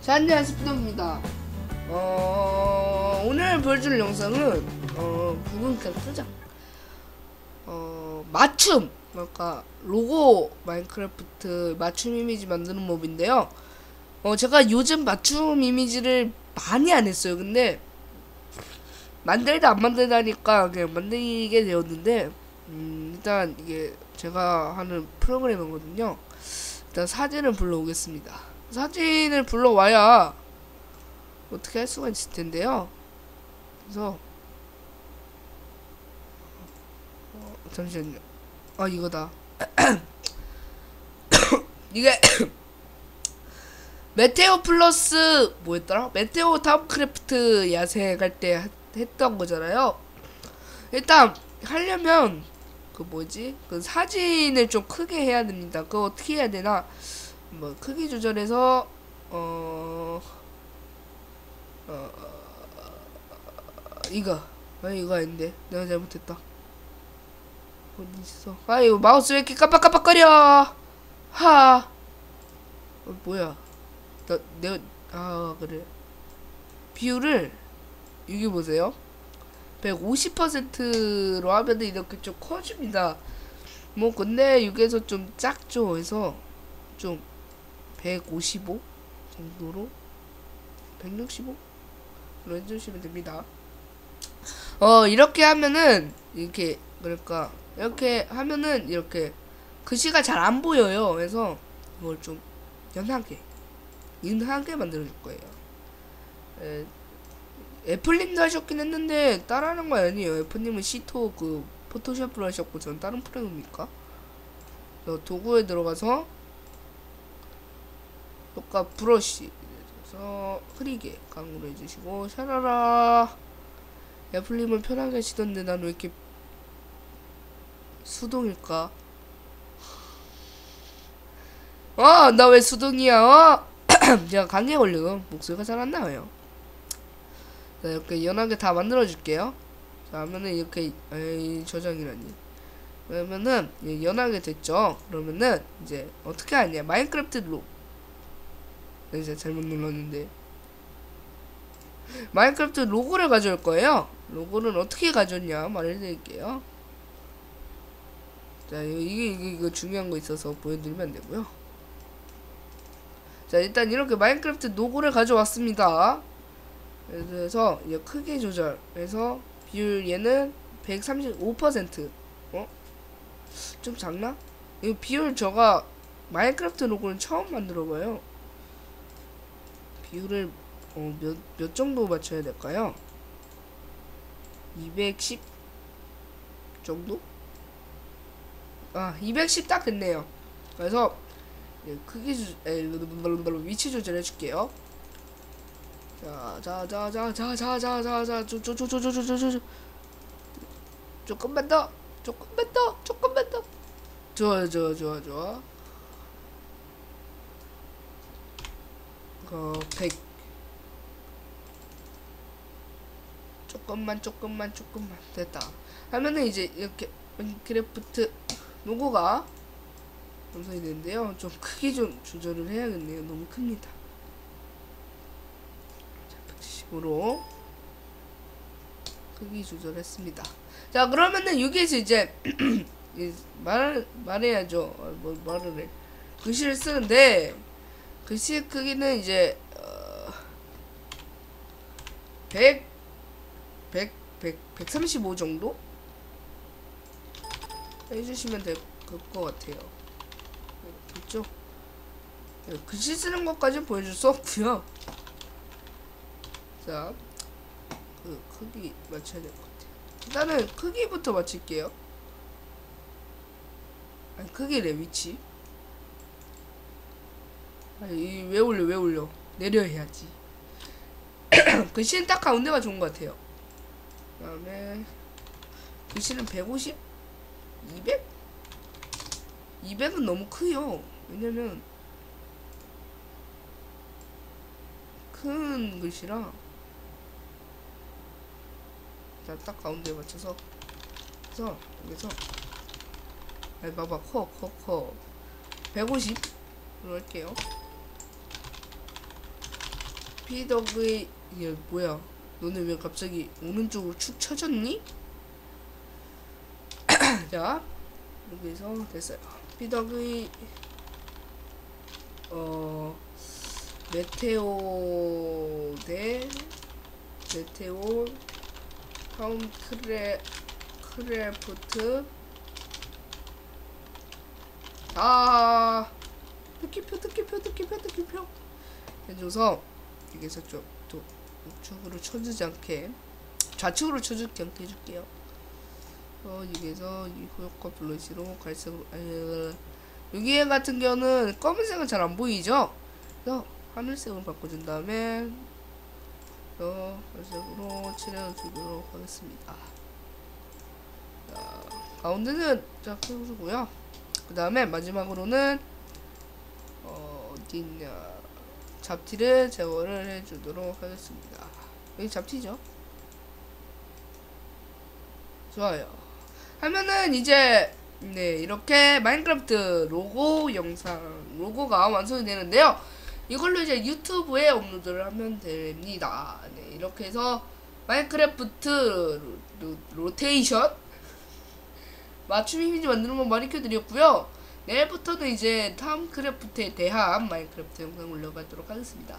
자, 안녕하세요, 피노입니다. 어, 오늘 보여줄 영상은, 어, 부분 캡처장. 어, 맞춤! 뭐랄까, 로고 마인크래프트 맞춤 이미지 만드는 몹인데요. 어, 제가 요즘 맞춤 이미지를 많이 안 했어요. 근데, 만들다 안 만들다 하니까 그냥 만들게 되었는데, 음, 일단 이게 제가 하는 프로그램이거든요. 일단 사진을 불러오겠습니다. 사진을 불러와야 어떻게 할 수가 있을 텐데요. 그래서 어, 잠시만요. 아 이거다. 이게 메테오 플러스 뭐였더라? 메테오 타운크래프트 야생 갈때 했던 거잖아요. 일단 하려면 그 뭐지? 그 사진을 좀 크게 해야 됩니다. 그거 어떻게 해야 되나? 뭐 크기 조절해서 어, 어, 이거 아 이거 아닌데 내가 잘못했다. 어디 있어? 아 이거 마우스 왜 이렇게 깜빡깜빡거려? 하. 어, 뭐야? 나 내가 아 그래. 비율을 여기 보세요. 150%로 하면 이렇게 좀 커집니다. 뭐 근데 여기에서 좀 작죠. 해서 좀 155 정도로 165로 해주시면 됩니다. 어 이렇게 하면은 이렇게 그러니까 이렇게 하면은 이렇게 글씨가 잘 안 보여요. 그래서 이걸 좀 연하게 연하게 만들어 줄 거예요. 에, 애플님도 하셨긴 했는데 따라하는 거 아니에요. 애플님은 시토 그 포토샵으로 하셨고 전 다른 프로그램입니까? 도구에 들어가서 똑같 브러쉬 그래서 흐리게 강으로 해주시고 샤라라 애플님은 편하게 하시던데 난 왜 이렇게 수동일까? 어, 나 왜 수동이야? 어? 제가 감기에 걸려서 목소리가 잘 안 나와요. 자, 이렇게 연하게 다 만들어 줄게요. 자, 하면은 이렇게 에이, 저장이라니. 그러면은 연하게 됐죠. 그러면은 이제 어떻게 하냐? 마인크래프트 로 이제 잘못 눌렀는데 마인크래프트 로고를 가져올 거예요. 로고는 어떻게 가져왔냐 말해드릴게요. 자, 이게, 이게, 이거 중요한 거 있어서 보여드리면 안 되고요. 자, 일단 이렇게 마인크래프트 로고를 가져왔습니다. 그래서 이제 크기 조절해서 비율 얘는 135% 어? 좀 작나? 이 비율 저가 마인크래프트 로고는 처음 만들어봐요. 비율을 어, 몇, 몇 정도 맞춰야 될까요? 210 정도? 아, 210 딱 됐네요. 그래서 크기 조, 에, 위치 조절 해 줄게요. 자, 자, 자, 자, 자, 자, 자, 자, 자, 조, 조, 조, 조, 조, 조, 조, 조, 조금만 더, 조금만 더, 조금만 더. 좋아, 좋아, 좋아, 좋아. 어, 100. 조금만, 조금만, 조금만. 됐다. 하면은 이제 이렇게 마인크래프트 로고가 완성이 되는데요. 좀 크기 좀 조절을 해야겠네요. 너무 큽니다. 170으로 크기 조절했습니다. 자, 그러면은 여기에서 이제 말 말해야죠. 뭐 말을 해. 글씨를 쓰는데 글씨 크기는 이제 어, 100 100 100 135 정도 해주시면 될 것 같아요. 그렇죠? 글씨 쓰는 것까지 보여줄 수 없고요. 자, 그 크기 맞춰야 될 것 같아요. 일단은 크기부터 맞출게요. 아니 크기래 위치. 왜 올려 왜 올려 내려 해야지. 글씨는 딱 가운데가 좋은 것 같아요. 그 다음에 글씨는 150, 200, 200은 너무 크요. 왜냐면 큰 글씨라 자, 딱 가운데에 맞춰서 그래서 여기서 아니 봐봐 커 커 커 150으로 할게요 피덕의 얘 뭐야? 너네 왜 갑자기 오른쪽으로 축 처졌니? 자 여기서 됐어요. 피덕의 어 메테오 대 메테오 타운 크레 크래프트 아 느낌표 느낌표 느낌표 느낌표 해줘서 여기서 좀 또 우측으로 쳐주지 않게 좌측으로 쳐주지 않게 해줄게요. 어 여기서 이 효과 블러시로 갈색으로 아, 여기 같은 경우는 검은색은 잘 안 보이죠? 그래서 하늘색으로 바꿔준 다음에 어 갈색으로 칠해주도록 하겠습니다. 자, 가운데는 쫙 해주고요. 그 다음에 마지막으로는 어, 어디 있냐 잡티를 제거를 해주도록 하겠습니다. 여기 잡티죠? 좋아요. 하면은 이제 네 이렇게 마인크래프트 로고 영상 로고가 완성이 되는데요. 이걸로 이제 유튜브에 업로드를 하면 됩니다. 네 이렇게 해서 마인크래프트 로, 로, 로테이션? 맞춤 이미지 만드는 거 많이 켜드렸고요. 내일부터는 이제 탐크래프트에 대한 마인크래프트 영상 올려가도록 하겠습니다.